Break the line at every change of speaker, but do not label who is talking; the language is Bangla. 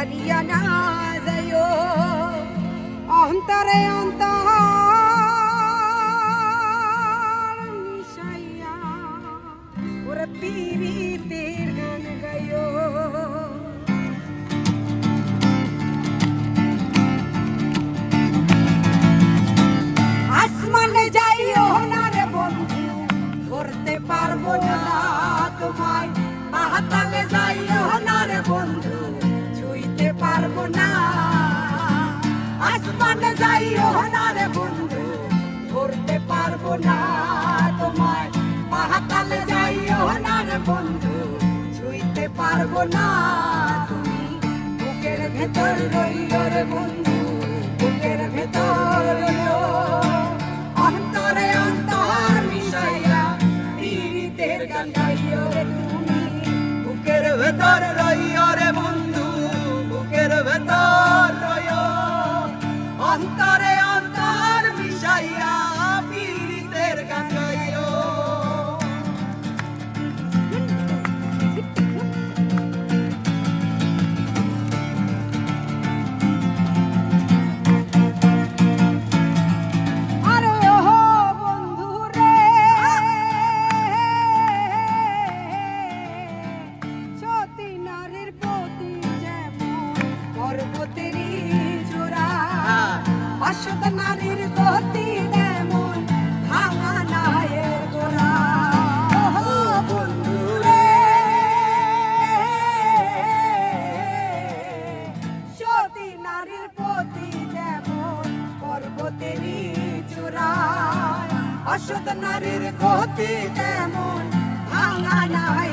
হারিয়া না যায় অন্তরে অন্তর মিশাইয়া ওরে পীড়িতের গান গাইও। আসমানে যাইও না রে বন্ধু, ধরতে পারব না তোমায়। পাহাতালে যাইও না রে বন্ধু পারব না। আসমানে যাইও না বন্ধু, ধরতে পারব না তোমায়। পাহাতালে রে বন্ধু, ছুঁইতে পারব না তুমি। বুকের ভেতর রইল রে বন্ধু। পর্বতেরই চূড়া অশ্বত নারীর গতি যেমন ভাঙা নায়ের গোড়া। সতী নারীর যেমন পর্বতেরই নারীর গতি ভাঙা নাই